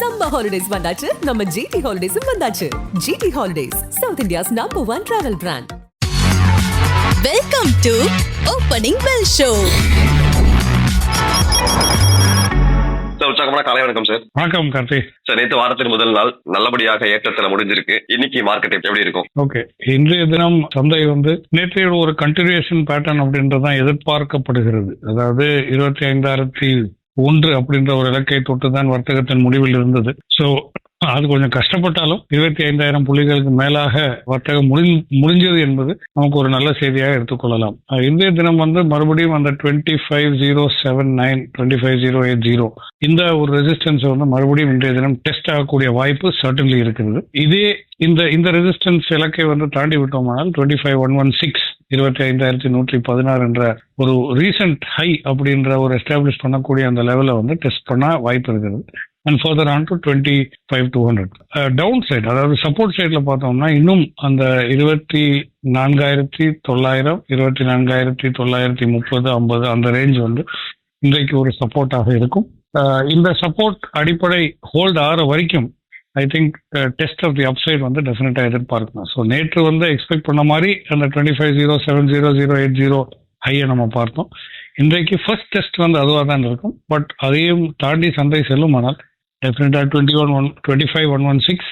Summer holidays வந்தாச்சு. நம்ம GT ஹாலிடேஸும் வந்தாச்சு. GT Holidays South India's number one travel brand welcome to opening bell show உற்சாகமான காலை வணக்கம் சார் வணக்கம் கார்த்தி. சார் நேற்று வாரத்தின் முதல் நாள் நல்லபடியாக ஏற்றத்துல முடிஞ்சிருக்கு. இன்னைக்கு மார்க்கெட் எப்படி இருக்கும்? ஓகே இன்றைய தினம் சந்தை வந்து நேற்றைய ஒரு கண்டினியூஷன் பேட்டர்ன் அப்படின்றதான் எதிர்பார்க்கப்படுகிறது. அதாவது இருபத்தி ஐந்தாயிரத்தி ஒன்று அப்படின்ற ஒரு இலக்கை தொட்டு தான் வர்த்தகத்தின் முடிவில் இருந்தது. ஸோ அது கொஞ்சம் கஷ்டப்பட்டாலும் இருபத்தி ஐந்தாயிரம் புள்ளிகளுக்கு மேலாக வர்த்தகம் முடி முடிஞ்சது என்பது நமக்கு ஒரு நல்ல செய்தியாக எடுத்துக்கொள்ளலாம். இந்திய இன்றைய தினம் வந்து மறுபடியும் அந்த twenty five zero seven nine twenty five zero eight zero இந்த ஒரு ரெசிஸ்டன்ஸ் வந்து மறுபடியும் இன்றைய தினம் டெஸ்ட் ஆகக்கூடிய வாய்ப்பு சர்டன்லி இருக்கிறது. இதே இந்த இந்த ரெசிஸ்டன்ஸ் இலக்கை வந்து தாண்டி விட்டோமானால் twenty five one one six இருபத்தி ஐந்தாயிரத்தி நூற்றி பதினாறு என்ற ஒரு ரீசன்ட் ஹை அப்படின்ற ஒரு எஸ்டாப்ளிஷ் பண்ணக்கூடிய அந்த லெவலை வந்து டெஸ்ட் பண்ண வாய்ப்பு இருக்கிறது and further on to twenty five two hundred downside அதாவது சப்போர்ட் சைடில் பார்த்தோம்னா இன்னும் அந்த இருபத்தி நான்காயிரத்தி தொள்ளாயிரம் இருபத்தி நான்காயிரத்தி தொள்ளாயிரத்தி முப்பது ஐம்பது அந்த ரேஞ்ச் வந்து இன்றைக்கு ஒரு சப்போர்ட்டாக இருக்கும். Uh, இந்த சப்போர்ட் அடிப்படை ஹோல்ட் ஆகிற வரைக்கும் I think test of the upside வந்து டெஃபினட்டாக எதிர்பார்க்கணும். ஸோ நேற்று வந்து எக்ஸ்பெக்ட் பண்ண மாதிரி அந்த twenty five zero seven zero zero eight zero ஹையை நம்ம பார்த்தோம். இன்றைக்கு ஃபர்ஸ்ட் டெஸ்ட் வந்து அதுவாக தான் இருக்கும். பட் அதையும் தாண்டி சந்தை செல்லுமானால் டெஃபினட்டாக twenty one one twenty five one one six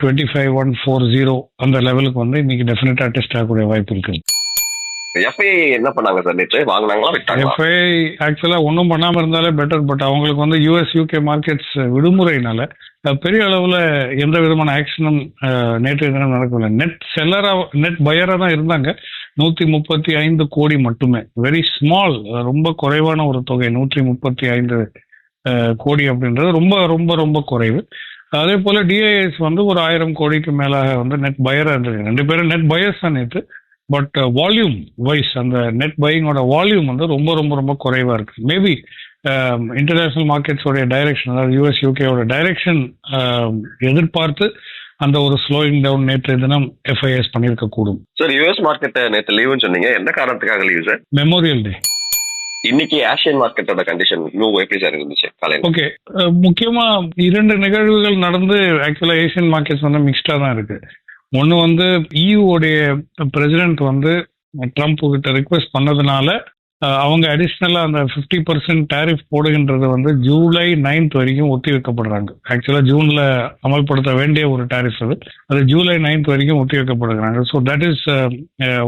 twenty five one four zero அந்த லெவலுக்கு வந்து இன்னைக்கு டெஃபினட்டாக டெஸ்ட் ஆகக்கூடிய வாய்ப்பு இருக்குது எஃப்ஐ என்ன பண்ணாங்க சார் நேற்று வாங்கினாங்களா எஃப்ஐ ஆக்சுவலாக ஒன்றும் பண்ணாமல் இருந்தாலே பெட்டர் பட் அவங்களுக்கு வந்து யூஎஸ் யூகே மார்க்கெட்ஸ் விடுமுறையினால பெரிய அளவில் எந்த விதமான ஆக்ஷனும் நேற்றைய தினம் நடக்கவில்லை. நெட் செல்லராக நெட் பயராக தான் இருந்தாங்க. நூற்றி முப்பத்தி ஐந்து கோடி மட்டுமே. வெரி ஸ்மால் ரொம்ப குறைவான ஒரு தொகை. நூற்றி முப்பத்தி ஐந்து கோடி அப்படின்றது ரொம்ப ரொம்ப ரொம்ப குறைவு. அதே போல் டிஐஎஸ் வந்து ஒரு ஆயிரம் கோடிக்கு மேலாக வந்து நெட் பயராக இருந்திருக்கு. ரெண்டு பேரும் நெட் பயர்ஸ் தான் நேற்று பட் வால்யூம் வைஸ் அந்த நெட் பையிங்கோட வால்யூம் வந்து ரொம்ப ரொம்ப ரொம்ப குறைவாக இருக்கு. மேபி இன்டர்நேஷனல் மார்க்கெட்ஸோடைய டைரக்ஷன் அதாவது யூஎஸ் யூகேவோட டைரக்ஷன் எதிர்பார்த்து அந்த ஒரு ஸ்லோயிங் டவுன் நேற்றைய தினம் எஃப்ஐஎஸ் பண்ணியிருக்க கூடும். சார் யூஎஸ் மார்க்கெட் நேற்று லீவுன்னு சொன்னீங்க. எந்த காரணத்துக்காக லீவு சார் மெமோரியல் டே இன்னைக்கு ஆசியன் மார்க்கெட்டோட கண்டிஷன் எப்படி சார் இருந்துச்சு காலையில்? ஓகே முக்கியமா இரண்டு நிகழ்வுகள் நடந்து ஆக்சுவலா ஏசியன் மார்க்கெட்ஸ் வந்து மிக்ஸ்டா தான் இருக்கு. ஒன்று வந்து EU உடைய பிரசிடென்ட் வந்து ட்ரம்ப் கிட்ட ரிக்வெஸ்ட் பண்ணதுனால அவங்க அடிஷ்னலா அந்த ஃபிஃப்டி பர்சன்ட் டேரிஃப் போடுகின்றது வந்து ஜூலை நைன்த் வரைக்கும் ஒத்தி வைக்கப்படுறாங்க ஆக்சுவலா ஜூன்ல அமல்படுத்த வேண்டிய ஒரு டேரிஃப் அது. அது ஜூலை நைன்த் வரைக்கும் ஒத்தி வைக்கப்படுகிறாங்க so that is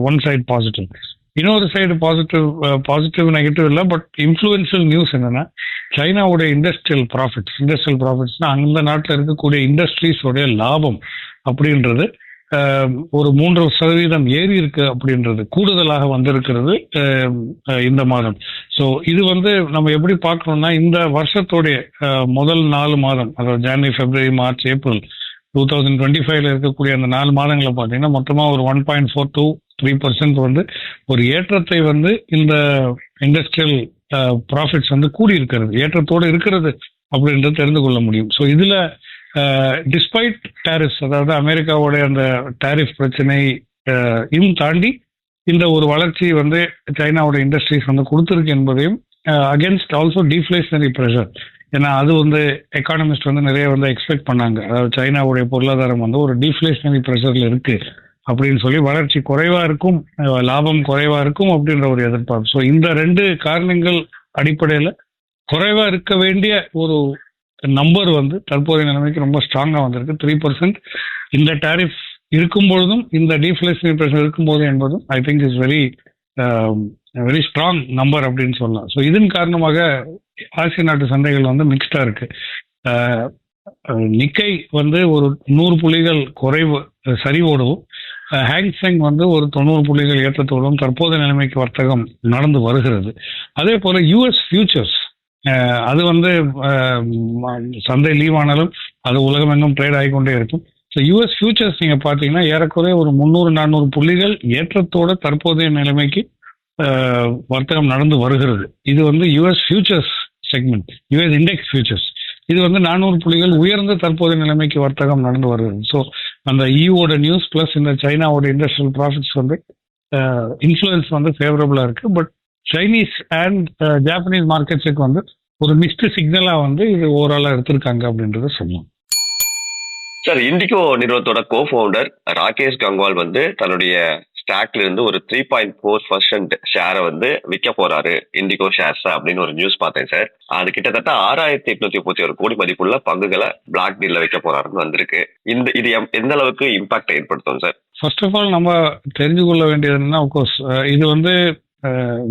one side positive இன்னொரு சைடு பாசிட்டிவ் பாசிட்டிவ் நெகட்டிவ் இல்லை பட் இன்ஃப்ளூயன்ஷியல் நியூஸ் என்னன்னா சைனாவுடைய இண்டஸ்ட்ரியல் ப்ராஃபிட்ஸ் இண்டஸ்ட்ரியல் ப்ராஃபிட்ஸ்னா அந்த நாட்டில் இருக்கக்கூடிய இண்டஸ்ட்ரீஸோடைய லாபம் அப்படின்றது ஒரு மூன்று சதவீதம் ஏறி இருக்கு அப்படின்றது கூடுதலாக வந்திருக்கிறது இந்த மாதம். ஸோ இது வந்து நம்ம எப்படி பார்க்கணும்னா இந்த வருஷத்துடைய முதல் நாலு மாதம் அதாவது ஜனவரி பிப்ரவரி March April two thousand twenty ஃபைவ்ல இருக்கக்கூடிய அந்த நாலு மாதங்களை பார்த்தீங்கன்னா மொத்தமாக ஒரு one point four two three percent வந்து ஒரு ஏற்றத்தை வந்து இந்த இண்டஸ்ட்ரியல் ப்ராஃபிட்ஸ் வந்து கூடி இருக்கிறது ஏற்றத்தோடு இருக்கிறது அப்படின்றது தெரிந்து கொள்ள முடியும். ஸோ இதில் டிஸ்பைட் டேரிஃப்ஸ் அதாவது அமெரிக்காவுடைய அந்த டேரிஃப் பிரச்சனை இம் தாண்டி இந்த ஒரு வளர்ச்சி வந்து சைனாவோட இண்டஸ்ட்ரீஸ் வந்து கொடுத்துருக்கு என்பதையும் அகேன்ஸ்ட் ஆல்சோ டிஃப்ளேஷனரி ப்ரெஷர் ஏன்னா அது வந்து எக்கானமிஸ்ட் வந்து நிறைய வந்து எக்ஸ்பெக்ட் பண்ணாங்க. அதாவது சைனாவுடைய பொருளாதாரம் வந்து ஒரு டிஃப்ளேஷனரி ப்ரெஷரில் இருக்கு அப்படின்னு சொல்லி வளர்ச்சி குறைவா இருக்கும் லாபம் குறைவா இருக்கும் அப்படின்ற ஒரு எதிர்பார்ப்பு. ஸோ இந்த ரெண்டு காரணங்கள் அடிப்படையில் குறைவா இருக்க வேண்டிய ஒரு நம்பர் வந்து தற்போதைய நிலைமைக்கு ரொம்ப ஸ்ட்ராங்காக வந்திருக்கு. த்ரீ பர்சன்ட் இந்த டேரிஃப் இருக்கும் பொழுதும் இந்த டீஃப்ளேஷனரி பிரஷர் இருக்கும்போது என்பதும் I think is very very strong number அப்படின்னு சொல்லலாம். ஸோ இதன் காரணமாக ஆசிய நாட்டு சந்தைகள் வந்து மிக்ஸ்டாக இருக்கு. நிக்கை வந்து ஒரு நூறு புள்ளிகள் குறைவு சரிவோடவும் ஹேங்ஸெங் வந்து ஒரு தொண்ணூறு புள்ளிகள் ஏற்றத்தோடும் தற்போதைய நிலைமைக்கு வர்த்தகம் நடந்து வருகிறது. அதே போல யூஎஸ் ஃபியூச்சர்ஸ் அது வந்து சந்தை லீவ் ஆனாலும் அது உலகமெங்கும் ட்ரேட் ஆகிக்கொண்டே இருக்கும். ஸோ யூஎஸ் ஃபியூச்சர்ஸ் நீங்க பார்த்தீங்கன்னா ஏறக்குறைய ஒரு முந்நூறு நானூறு புள்ளிகள் ஏற்றத்தோட தற்போதைய நிலைமைக்கு வர்த்தகம் நடந்து வருகிறது. இது வந்து US futures segment US index futures இது வந்து நானூறு புள்ளிகள் உயர்ந்த தற்போதைய நிலைமைக்கு வர்த்தகம் நடந்து வருகிறது. ஸோ அந்த இயூவோட நியூஸ் பிளஸ் இந்த சைனாவோட இண்டஸ்ட்ரியல் ப்ராஃபிட்ஸ் வந்து இன்ஃப்ளூயன்ஸ் வந்து ஃபேவரபுளாக இருக்கு. பட் சைனீஸ் அண்ட் ஜாப்பனீஸ் மார்க்கெட்ஸுக்கு வந்து ஒரு மிஸ்டு சிக்னலா வந்து இது ஓவராலா எடுத்திருக்காங்க அப்படின்றத சொல்லலாம். சார் இண்டிகோ நிறுவனத்தோட கோ ஃபவுண்டர் ராகேஷ் கங்வால் வந்து தன்னுடைய ஸ்டாக்ல இருந்து ஒரு த்ரீ பாயிண்ட் ஃபோர் பர்சன்ட் ஷேரை வந்து விற்க போறாரு இண்டிகோ ஷேர்ஸ் அப்படின்னு ஒரு நியூஸ் பார்த்தேன் சார் அது கிட்டத்தட்ட ஆறாயிரத்தி எட்நூத்தி முப்பத்தி ஒரு கோடி மதிப்புள்ள பங்குகளை பிளாக் டீல்ல வைக்க போறாருன்னு வந்திருக்கு. இந்த இது எந்த அளவுக்கு இம்பாக்ட் ஏற்படுத்தும் சார் ஃபர்ஸ்ட் ஆஃப் ஆல் நம்ம தெரிஞ்சு கொள்ள வேண்டியது என்னன்னா இது வந்து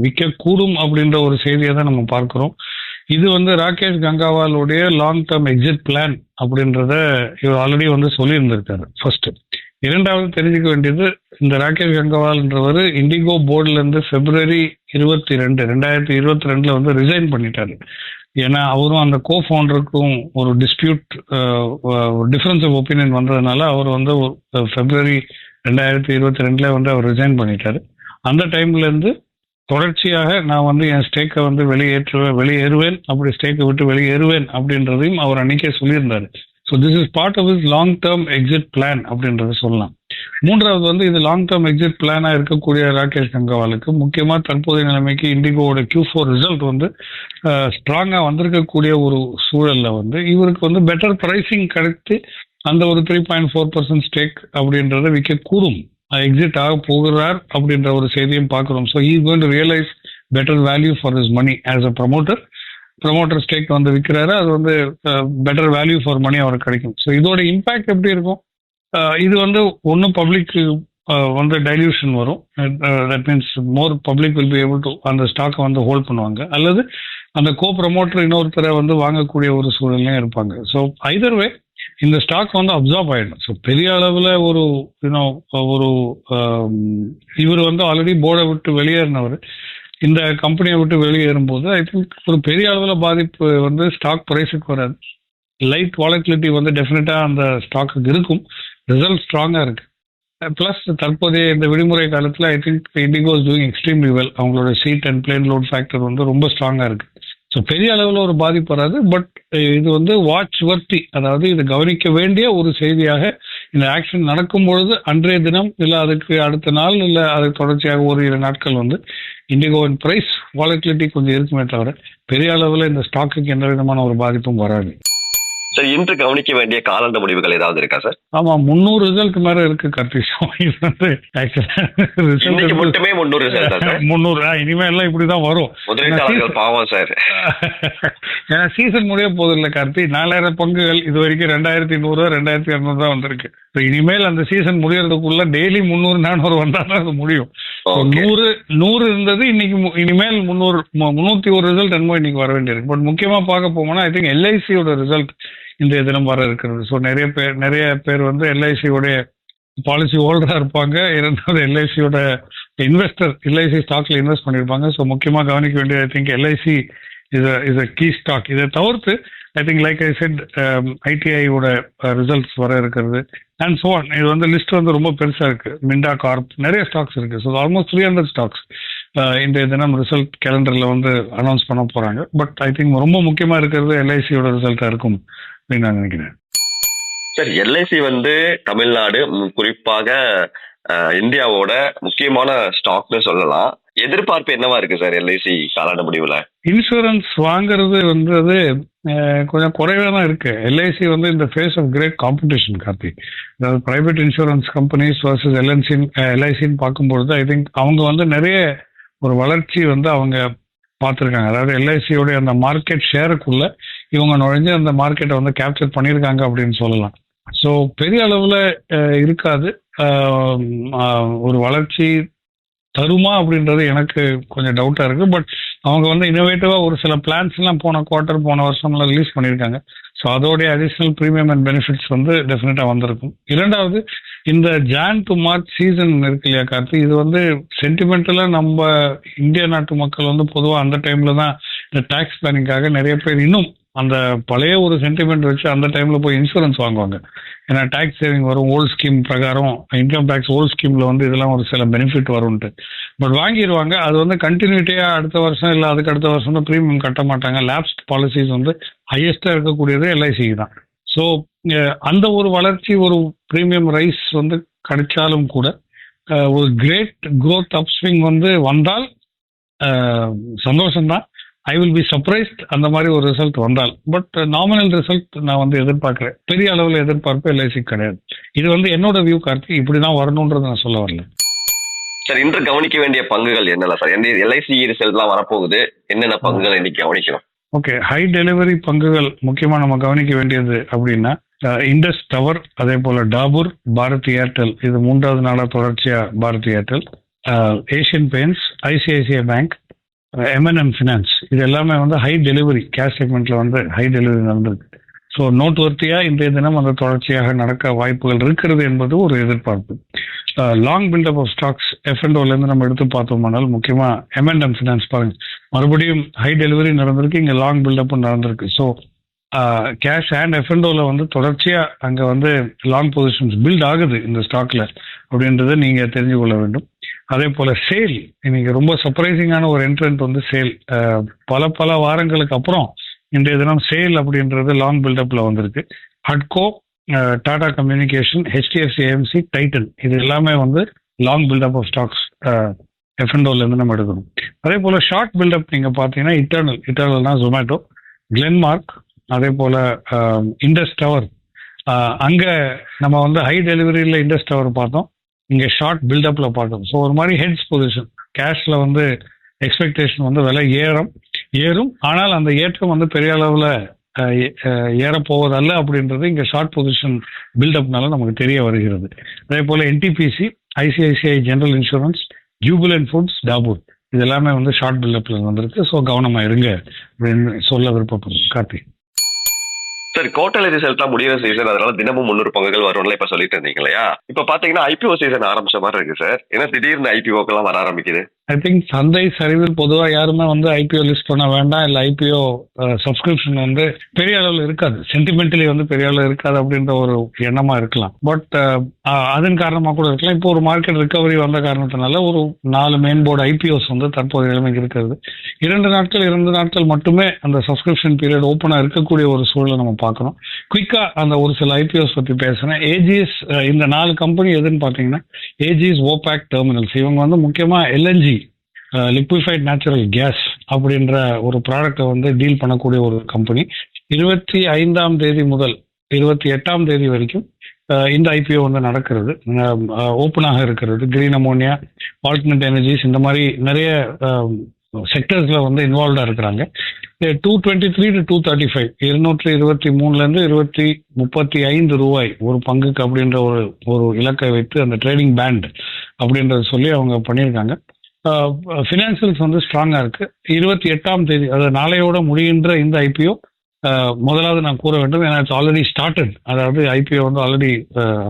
விற்கக்கூடும் அப்படின்ற ஒரு செய்தியை தான் நம்ம பார்க்கிறோம். இது வந்து ராகேஷ் கங்காவாலுடைய லாங் டேர்ம் எக்ஸிட் பிளான் அப்படின்றத இவர் ஆல்ரெடி வந்து சொல்லியிருந்திருக்காரு. ஃபர்ஸ்ட் இரண்டாவது தெரிஞ்சுக்க வேண்டியது இந்த ராகேஷ் கங்கவால்ன்றவர் இண்டிகோ போர்டுல இருந்து பிப்ரவரி இருபத்தி ரெண்டு ரெண்டாயிரத்தி இருபத்தி ரெண்டுல வந்து ரிசைன் பண்ணிட்டாரு. ஏன்னா அவரும் அந்த கோ ஃபவுண்டருக்கும் ஒரு டிஸ்பியூட் டிஃபரன்ஸ் ஆஃப் ஒப்பீனியன் வந்ததுனால அவர் வந்து பிப்ரவரி ரெண்டாயிரத்தி இருபத்தி ரெண்டுல வந்து அவர் ரிசைன் பண்ணிட்டாரு. அந்த டைம்ல இருந்து தொடர்ச்சியாக நான் வந்து என் ஸ்டேக்கை வந்து வெளியேற்றுவேன் வெளியேறுவேன். அப்படி ஸ்டேக்கை விட்டு வெளியேறுவேன் அப்படின்றதையும் அவர் அன்னைக்கே சொல்லியிருந்தார். So this is part of his long term exit plan அப்படின்றத சொல்லலாம். மூன்றாவது வந்து இது லாங் டேர்ம் எக்ஸிட் பிளானாக இருக்கக்கூடிய ராகேஷ் கங்கவாலுக்கு முக்கியமாக தற்போதைய நிலைமைக்கு இண்டிகோவோட கியூ ஃபோர் ரிசல்ட் வந்து ஸ்ட்ராங்காக வந்திருக்கக்கூடிய ஒரு சூழலில் வந்து இவருக்கு வந்து பெட்டர் ப்ரைஸிங் கிடைத்து அந்த ஒரு three point four percent stake அப்படின்றத விற்க கூடும் எக்ஸிட் ஆக போகிறார் அப்படின்ற ஒரு செய்தியும் பார்க்குறோம். So he going to realise better value for his money as a promoter promoter stake வந்து விற்கிறாரு அது வந்து பெட்டர் வேல்யூ ஃபார் மணி அவருக்கு கிடைக்கும். ஸோ இதோட இம்பாக்ட் எப்படி இருக்கும்? Uh, இது வந்து ஒன்றும் பப்ளிக் uh, வந்து டைல்யூஷன் வரும். That means more public will be able to அந்த ஸ்டாக்கை வந்து ஹோல்ட் பண்ணுவாங்க. அல்லது அந்த கோ ப்ரமோட்டர் இன்னொருத்தரை வந்து வாங்கக்கூடிய ஒரு சூழ்நிலையும் இருப்பாங்க. ஸோ ஐதர் வே இந்த ஸ்டாக் வந்து அப்சார்ப் ஆயிடும். ஸோ பெரிய அளவில் ஒரு யூனோ ஒரு um, இவர் வந்து ஆல்ரெடி போர்டை விட்டு வெளியேறினவர். இந்த கம்பெனியை விட்டு வெளியேறும்போது ஐ திங்க் ஒரு பெரிய அளவில் பாதிப்பு வந்து ஸ்டாக் ப்ரைஸுக்கு வராது. லைட் வாலட்டிலிட்டி வந்து டெஃபினட்டாக அந்த ஸ்டாக்குக்கு இருக்கும். ரிசல்ட் ஸ்ட்ராங்காக இருக்கு. ப்ளஸ் தற்போதைய இந்த விடுமுறை காலத்தில் I think IndiGo is doing extremely well அவங்களோட seat and plane load factor வந்து ரொம்ப ஸ்ட்ராங்காக இருக்குது ஸோ பெரிய அளவில் ஒரு பாதிப்பு வராது. பட் இது வந்து வாட்ச் வர்த்தி அதாவது இது கவனிக்க வேண்டிய ஒரு செய்தியாக இந்த ஆக்ஷன் நடக்கும் பொழுது அன்றைய தினம் இல்லை அதுக்கு அடுத்த நாள் இல்லை அதுக்கு தொடர்ச்சியாக ஒரு இரு நாட்கள் வந்து இண்டிகோவின் பிரைஸ் வாலட்டிலிட்டி கொஞ்சம் இருக்குமே தவிர பெரிய அளவில் இந்த ஸ்டாக்குக்கு எந்த விதமான ஒரு பாதிப்பும் வராது. சார் இன்று கவனிக்க வேண்டிய காலாண்டு முடிவுகள் ஏதாவது இருக்கா சார் ஆமா முந்நூறு ரிசல்ட் மேல இருக்கு கார்த்திக் இது வந்து இன்னைக்கு ஆக்சுவலா மட்டுமே முன்னூறு ரிசல்ட் சார் முந்நூறு இனிமே எல்லாம் இப்படிதான் வரும். முதலீட்டாளர்கள் பாவம் சார் ஏன்னா சீசன் முடிய போகுது இல்ல கார்த்தி. நாலாயிரம் பங்குகள் இது வரைக்கும் ரெண்டாயிரத்தி நூறு ரெண்டாயிரத்தி இரநூறு தான் வந்திருக்கு. இனிமேல் அந்த சீசன் முடியறதுக்குள்ள டெய்லி முந்நூறு நானூறு வந்தா தான் அது முடியும். நூறு நூறு இருந்தது இன்னைக்கு இனிமேல் முந்நூறு முந்நூத்தி ஒரு ரிசல்ட் என்னமோ இன்னைக்கு வர வேண்டியிருக்கு. பட் முக்கியமா பார்க்க போனோம்னா ஐ திங்க் எல்ஐசியோட ரிசல்ட் இன்றைய தினம் வர இருக்கிறது. ஸோ நிறைய பேர் நிறைய பேர் வந்து எல்ஐசியோடைய பாலிசி ஹோல்டராக இருப்பாங்க. இரண்டாவது எல்ஐசியோட இன்வெஸ்டர் எல்ஐசி ஸ்டாக்ல இன்வெஸ்ட் பண்ணியிருப்பாங்க ஸோ முக்கியமா கவனிக்க வேண்டியது I think LIC is is a key stock இதை தவிர்த்து I think like I set ஐடிஐயோட results வர இருக்கிறது. அண்ட் சோ ஆன் இது வந்து லிஸ்ட் வந்து ரொம்ப பெருசா இருக்கு. மிண்டா கார்ப் நிறைய ஸ்டாக்ஸ் இருக்கு. So almost three hundred stocks இன்றைய தினம் ரிசல்ட் கேலண்டரில் வந்து அனௌன்ஸ் பண்ண போறாங்க. பட் ஐ திங்க் ரொம்ப முக்கியமா இருக்கிறது எல்ஐசியோட ரிசல்ட்டா இருக்கும். நான் நினைக்கிறேன். சார் எல்ஐசி வந்து தமிழ்நாடு குறிப்பாக இந்தியாவோட முக்கியமான ஸ்டாக்னு சொல்லலாம். எதிர்பார்ப்பு என்னவா இருக்கு சார் எல்ஐசி காலாண்டு முடிவுல? இன்சூரன்ஸ் வாங்குறது வந்து கொஞ்சம் குறைவாக தான் இருக்கு. எல்ஐசி வந்து இந்த phase of great competition Karthi. அதாவது பிரைவேட் இன்சூரன்ஸ் கம்பெனிஸ் வர்சஸ் எல்என்சின் எல்ஐசின்னு பார்க்கும்பொழுது ஐ திங்க் அவங்க வந்து நிறைய ஒரு வளர்ச்சி வந்து அவங்க பார்த்துருக்காங்க. அதாவது எல்ஐசியோடைய அந்த மார்க்கெட் ஷேருக்குள்ள இவங்க நுழைஞ்சு அந்த மார்க்கெட்டை வந்து கேப்சர் பண்ணியிருக்காங்க அப்படின்னு சொல்லலாம். ஸோ பெரிய அளவில் இருக்காது. ஒரு வளர்ச்சி தருமா அப்படின்றது எனக்கு கொஞ்சம் டவுட்டாக இருக்குது பட் அவங்க வந்து இன்னோவேட்டிவாக ஒரு சில பிளான்ஸ்லாம் போன குவார்ட்டர் போன வருஷம்லாம் ரிலீஸ் பண்ணியிருக்காங்க. ஸோ அதோடைய அடிஷனல் ப்ரீமியம் அண்ட் பெனிஃபிட்ஸ் வந்து டெஃபினட்டாக வந்திருக்கும். இரண்டாவது இந்த ஜான் டு மார்ச் சீசன் இருக்கு இல்லையா கார்த்தி? இது வந்து சென்டிமெண்டலா நம்ம இந்திய நாட்டு மக்கள் வந்து பொதுவாக அந்த டைமில் தான் இந்த டேக்ஸ் பிளானிங்காக நிறைய பேர் இன்னும் அந்த பழைய ஒரு சென்டிமெண்ட் வச்சு அந்த டைம்ல போய் இன்சூரன்ஸ் வாங்குவாங்க. ஏன்னா டாக்ஸ் சேவிங் வரும் ஓல்ட் ஸ்கீம் பிரகாரம் இன்கம் டேக்ஸ் ஓல்ட் ஸ்கீம்ல வந்து இதெல்லாம் ஒரு சில பெனிஃபிட் வரும்ட்டு பட் வாங்கிடுவாங்க அது வந்து கண்டினியூட்டியா அடுத்த வருஷம் இல்லை அதுக்கு அடுத்த வருஷம் தான் ப்ரீமியம் கட்ட மாட்டாங்க. லேப்ஸ்ட் பாலிசிஸ் வந்து ஹையஸ்டா இருக்கக்கூடியது எல்ஐசிக்கு தான். ஸோ அந்த ஒரு வளர்ச்சி ஒரு ப்ரீமியம் ரைஸ் வந்து கிடைச்சாலும் கூட ஒரு கிரேட் growth அப்ஸ்விங் வந்து வந்தால் சந்தோஷம்தான். ஐ வில் பி சர்ப்ரைஸ்ட் அந்த மாதிரி ஒரு ரிசல்ட் வந்தால். பட் நாமினல் ரிசல்ட் நான் வந்து எதிர்பார்க்கிறேன். பெரிய அளவில் எதிர்பார்ப்பு எல்ஐசி கிடையாது. இது வந்து என்னோட வியூ கார்த்தி இப்படி தான் வரணுன்றதை நான் சொல்ல வரல. சார் இன்று கவனிக்க வேண்டிய பங்குகள் என்னென்ன சார் எந்த எல்ஐசி ரிசல்ட்லாம் வரப்போகுது. என்னென்ன பங்குகள் இன்னைக்கு கவனிக்கணும் ஓகே ஹை டெலிவரி பங்குகள் முக்கியமாக நம்ம கவனிக்க வேண்டியது அப்படின்னா இண்டஸ் டவர் அதே போல டாபூர் பாரதி ஏர்டெல் இது மூன்றாவது நாளாக தொடர்ச்சியா Bharti Airtel Asian Paints ICICI bank MNM finance இது எல்லாமே வந்து ஹை டெலிவரி கேஷ் செக்மெண்ட்ல வந்து ஹை டெலிவரி நடந்திருக்கு. ஸோ நோட் வர்த்தியா இன்றைய தினம் அந்த தொடர்ச்சியாக நடக்க வாய்ப்புகள் இருக்கிறது என்பது ஒரு எதிர்பார்ப்பு. லாங் பில்டப் ஆஃப் ஸ்டாக்ஸ் எஃப்என்டோலேருந்து நம்ம எடுத்து பார்த்தோம்னால் முக்கியமாக எம்என்எம் ஃபினான்ஸ் பாருங்க. மறுபடியும் ஹை டெலிவரி நடந்திருக்கு இங்கே லாங் பில்டப்பும் நடந்திருக்கு. ஸோ கேஷ் அண்ட் எஃப்என்டோவில் வந்து தொடர்ச்சியாக அங்கே வந்து லாங் பொசிஷன்ஸ் பில்ட் ஆகுது இந்த ஸ்டாக்ல அப்படின்றத நீங்கள் தெரிஞ்சு கொள்ள வேண்டும். அதே போல் சேல். இன்னைக்கு ரொம்ப சர்ப்ரைசிங்கான ஒரு என்ட்ரன்ட் வந்து சேல். பல பல வாரங்களுக்கு அப்புறம் இன்றைய தினம் சேல் அப்படின்றது லாங் பில்டப்பில் வந்திருக்கு. ஹட்கோ Tata communication HDFC AMC Titan இது எல்லாமே வந்து லாங் பில்டப் ஆஃப் ஸ்டாக்ஸ் எஃப்என்டோலேருந்து நம்ம எடுக்கணும். அதே போல் ஷார்ட் பில்டப் நீங்கள் பார்த்தீங்கன்னா இட்டர்னல் இட்டர்னல்னா ஜொமேட்டோ கிளென்மார்க் அதே போல் இண்டஸ் டவர் அங்கே நம்ம வந்து ஹை டெலிவரியில் இண்டஸ் டவர் பார்த்தோம். இங்கே ஷார்ட் பில்டப்பில் பார்த்தோம். ஸோ ஒரு மாதிரி ஹெட்ஸ் பொசிஷன் கேஷில் வந்து எக்ஸ்பெக்டேஷன் வந்து விலை ஏறும் ஏறும். ஆனால் அந்த ஏற்றம் வந்து பெரிய அளவில் ஏறப்போவதல்ல அப்படின்றது இங்கே ஷார்ட் பொசிஷன் பில்டப்னால நமக்கு தெரிய வருகிறது. அதே போல் NTPC ICICI general insurance Jubilant foods Dabur இது எல்லாமே வந்து ஷார்ட் பில்டப்பில் வந்திருக்கு. ஸோ கவனமாக இருங்க அப்படின்னு சொல்ல விருப்பப்படுறேன் கார்த்திக். சார் குவார்டர்லி ரிசல்ட்லாம் முடியிற சீசன் அதனால தினமும் முன்னூறு பங்குகள் வரும்ல இப்ப சொல்லிட்டு இருந்தீங்க இல்லையா? இப்ப பாத்தீங்கன்னா ஐபிஓ சீசன் ஆரம்பிச்ச மாதிரி இருக்கு சார் ஏன்னா திடீர்னு ஐபிஓக்கெல்லாம் வர ஆரம்பிக்குது? ஐ திங்க் சந்தை சரிவில் பொதுவாக யாருமே வந்து ஐபிஓ லிஸ்ட் பண்ண வேண்டாம். இல்லை ஐபிஓ சப்ஸ்கிரிப்ஷன் வந்து பெரிய அளவில் இருக்காது. சென்டிமெண்டலி வந்து பெரிய அளவில் இருக்காது அப்படின்ற ஒரு எண்ணமா இருக்கலாம். பட் அதன் காரணமாக கூட இருக்கலாம். இப்போ ஒரு மார்க்கெட் ரிகவரி வந்த காரணத்தினால ஒரு நாலு மெயின் போர்டு ஐபிஓஸ் வந்து தற்போதைய நிலைமைக்கு இருக்கிறது. இரண்டு நாட்கள் இரண்டு நாட்கள் மட்டுமே அந்த சப்ஸ்கிரிப்ஷன் பீரியட் ஓப்பனாக இருக்கக்கூடிய ஒரு சூழலை நம்ம பார்க்கணும். குயிக்காக அந்த ஒரு சில ஐபிஓஸ் பற்றி பேசுகிறேன் ஏஜிஎஸ் இந்த நாலு கம்பெனி எதுன்னு பார்த்தீங்கன்னா ஏஜிஎஸ் ஓபேக் டெர்மினல்ஸ் இவங்க வந்து முக்கியமாக எல்என்ஜி லிக்விஃபைட் நேச்சுரல் கேஸ் அப்படின்ற ஒரு ப்ராடக்டை வந்து டீல் பண்ணக்கூடிய ஒரு கம்பெனி இருபத்தி ஐந்தாம் தேதி முதல் இருபத்தி எட்டாம் தேதி வரைக்கும் இந்த ஐபிஓ வந்து நடக்கிறது. ஓப்பனாக இருக்கிறது. கிரீன் அமோனியா ஆல்டர்னேட் எனர்ஜிஸ் இந்த மாதிரி நிறைய செக்டர்ஸில் வந்து இன்வால்வ்டாக இருக்கிறாங்க. Two twenty three to two thirty five இருநூற்றி இருபத்தி மூணுலேருந்து இருபத்தி முப்பத்தி ஐந்து ரூபாய் ஒரு பங்குக்கு அப்படின்ற ஒரு ஒரு இலக்கை வைத்து அந்த ட்ரேடிங் பேண்ட் அப்படின்றத சொல்லி அவங்க பண்ணியிருக்காங்க. ஃபினான்சியல்ஸ் வந்து ஸ்ட்ராங்காக இருக்குது இருபத்தி எட்டாம் தேதி அதாவது நாளையோட முடிகின்ற இந்த ஐபிஓ முதலாவது நான் கூற வேண்டும். ஏன்னா இட்ஸ் ஆல்ரெடி ஸ்டார்டட் அதாவது ஐபிஓ வந்து ஆல்ரெடி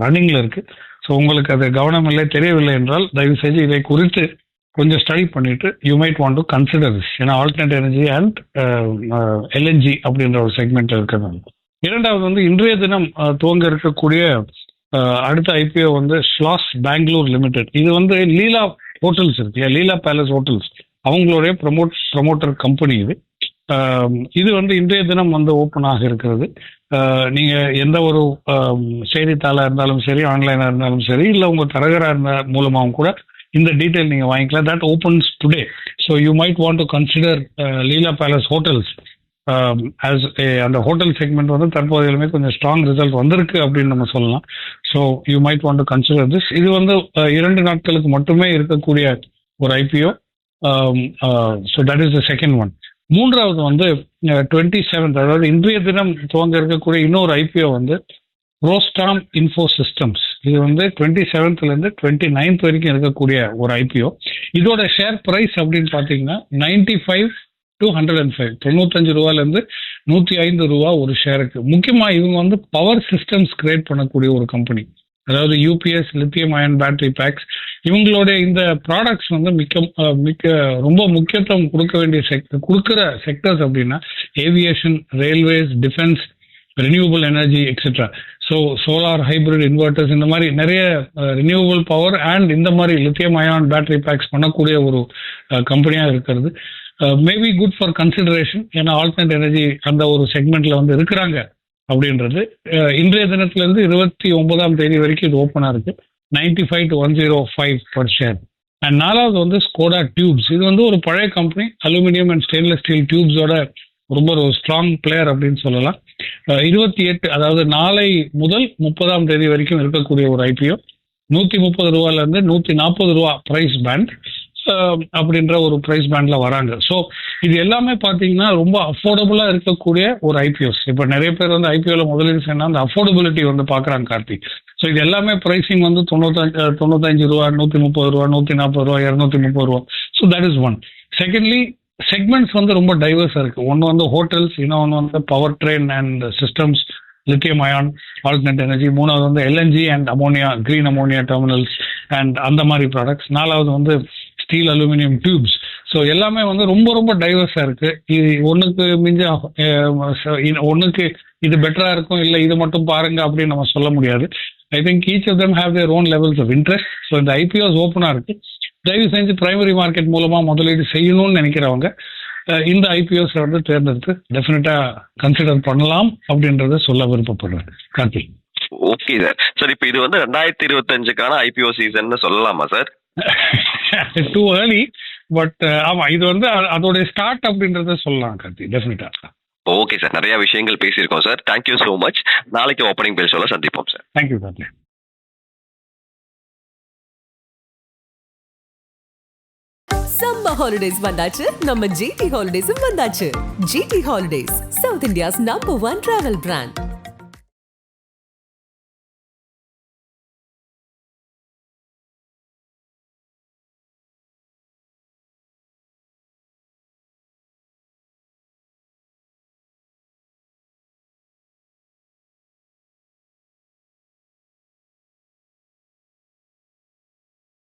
ரன்னிங்கில் இருக்குது ஸோ உங்களுக்கு அது கவனம் இல்லை தெரியவில்லை என்றால் தயவு செஞ்சு இதை குறித்து கொஞ்சம் ஸ்டடி பண்ணிட்டு you might want to consider this ஏன்னா ஆல்டர்னேட் எனர்ஜி அண்ட் எல்என்ஜி அப்படின்ற ஒரு செக்மெண்ட் இருக்கிறது இரண்டாவது வந்து இன்றைய தினம் துவங்க இருக்கக்கூடிய அடுத்த ஐபிஓ வந்து ஸ்லாஸ் பெங்களூர் லிமிடெட் இது வந்து லீலா ஹோட்டல்ஸ் இருக்கு லீலா பேலஸ் ஹோட்டல்ஸ் அவங்களுடைய ப்ரமோட் ப்ரமோட்டர் கம்பெனி இது. இது வந்து இன்றைய தினம் வந்து ஓப்பன் ஆக இருக்கிறது. நீங்க எந்த ஒரு செய்தித்தாளாக இருந்தாலும் சரி ஆன்லைனாக இருந்தாலும் சரி இல்லை உங்க தரகராக இருந்த மூலமாகவும் கூட இந்த டீட்டெயில் நீங்க வாங்கிக்கலாம். That opens today so you might want to consider Leela palace hotels as அந்த ஹோட்டல் செக்மெண்ட் வந்து தற்போதையிலுமே கொஞ்சம் ஸ்ட்ராங் ரிசல்ட் வந்திருக்கு அப்படின்னு நம்ம சொல்லலாம். So you might want to consider this இது வந்து இரண்டு நாட்களுக்கு மட்டுமே இருக்கக்கூடிய ஒரு IPO so that is the second one மூன்றாவது வந்து டுவெண்ட்டி செவன்த் அதாவது இன்றைய தினம் துவங்க இருக்கக்கூடிய இன்னொரு ஐபிஓ வந்து ரோஸ்டாம் இன்ஃபோ சிஸ்டம்ஸ் இது வந்து டுவெண்ட்டி செவன்த்லேருந்து டுவெண்ட்டி நைன்த் வரைக்கும் இருக்கக்கூடிய ஒரு ஐபிஓ இதோட ஷேர் ப்ரைஸ் அப்படின்னு பார்த்தீங்கன்னா ninety five to hundred and five தொண்ணூத்தஞ்சு ரூபாலேருந்து நூற்றி ஐந்து ரூபா ஒரு ஷேருக்கு. முக்கியமாக இவங்க வந்து பவர் சிஸ்டம்ஸ் கிரியேட் பண்ணக்கூடிய ஒரு கம்பெனி அதாவது UPS lithium ion battery packs இவங்களுடைய இந்த ப்ராடக்ட்ஸ் வந்து மிக்க மிக்க ரொம்ப முக்கியத்துவம் கொடுக்க வேண்டிய செக்டர் கொடுக்குற செக்டர்ஸ் அப்படின்னா aviation railways defence renewable energy etcetera so solar hybrid inverters இந்த மாதிரி நிறைய ரினியூவபிள் பவர் அண்ட் இந்த மாதிரி லித்தியம் அயான் பேட்டரி பேக்ஸ் பண்ணக்கூடிய ஒரு கம்பெனியாக இருக்கிறது. மேபி குட் ஃபார் கன்சிடரேஷன் ஏன்னா ஆல்டர்னேட் எனர்ஜி அந்த ஒரு செக்மெண்ட்ல வந்து இருக்கிறாங்க அப்படின்றது. Uh, இன்றைய தினத்திலிருந்து இருபத்தி ஒன்பதாம் தேதி வரைக்கும் இது ஓப்பனாக இருக்கு. Ninety five to one zero five per share and நாலாவது வந்து ஸ்கோடா டியூப்ஸ் இது வந்து ஒரு பழைய company aluminium and stainless steel டியூப்ஸோட ரொம்ப ஒரு ஸ்ட்ராங் பிளேயர் அப்படின்னு சொல்லலாம். Uh, இருபத்தி எட்டு அதாவது நாளை முதல் முப்பதாம் தேதி வரைக்கும் இருக்கக்கூடிய ஒரு ஐபிஓ நூற்றி முப்பது ரூபாலேருந்து நூற்றி நாற்பது ரூபா ப்ரைஸ் பேண்ட் அப்படின்ற ஒரு ப்ரைஸ் பேண்ட்ல வராங்க. ஸோ இது எல்லாமே பார்த்தீங்கன்னா ரொம்ப அஃபோர்டபுளாக இருக்கக்கூடிய ஒரு ஐபிஓஸ் இப்போ நிறைய பேர் வந்து ஐபிஎல்ல முதலீடு செய்யணும் அந்த அஃபோர்டபிலிட்டி வந்து பார்க்குறாங்க கார்த்திக். ஸோ இது எல்லாமே ப்ரைஸிங் வந்து தொண்ணூத்தஞ்சு தொண்ணூத்தஞ்சு ரூபா நூற்றி முப்பது ரூபா நூற்றி நாற்பது ரூபா இரநூத்தி முப்பது ரூபா. So that is one secondly segments வந்து ரொம்ப டைவர்ஸாக இருக்குது ஒன்று வந்து ஹோட்டல்ஸ் இன்னொன்று வந்து power train and systems lithium ion alternate energy மூணாவது வந்து LNG and ammonia green ammonia terminals and அந்த மாதிரி ப்ராடக்ட்ஸ் நாலாவது வந்து ஸ்டீல் அலுமினியம் டியூப்ஸ் ஸோ எல்லாமே வந்து ரொம்ப ரொம்ப டைவர்ஸாக இருக்குது இது ஒன்றுக்கு மிஞ்ச ஒன்றுக்கு இது பெட்டராக இருக்கும் இல்லை இது மட்டும் பாருங்க அப்படின்னு நம்ம சொல்ல முடியாது. I think each of them have their own levels of interest so இந்த ஐபிஓஸ் ஓப்பனாக இருக்கு. தயவு செஞ்சு பிரைமரி மார்க்கெட் மூலமாக முதலீடு செய்யணும்னு நினைக்கிறவங்க இந்த ஐபிஓஸ் வந்து தேர்ந்தெடுத்து டெஃபினட்டாக கன்சிடர் பண்ணலாம் அப்படின்றத சொல்ல விருப்பப்படுறேன். கார்த்திக் ஓகே சார் சார் இப்போ இது வந்து ரெண்டாயிரத்தி இருபத்தஞ்சுக்கான ஐபிஓ சீசன் சொல்லலாமா சார் டூ ஏர்லி பட் ஆமாம் இது வந்து அ- அதோடைய ஸ்டார்ட் அப்படின்றத சொல்லலாம் கார்த்திக் டெஃபினட்டாக ஓகே சார் நிறைய விஷயங்கள் பேசியிருக்கோம் sir thank you so much நாளைக்கு ஓப்பனிங் பேர் சொல்ல சந்திப்போம் சார் தேங்க்யூ கார்த்திக் சம்ம ஹாலிடேஸ் வந்தாச்சு. நம்ம ஜிடி ஹாலிடேஸும் வந்தாச்சு. GT holidays south India's number one travel brand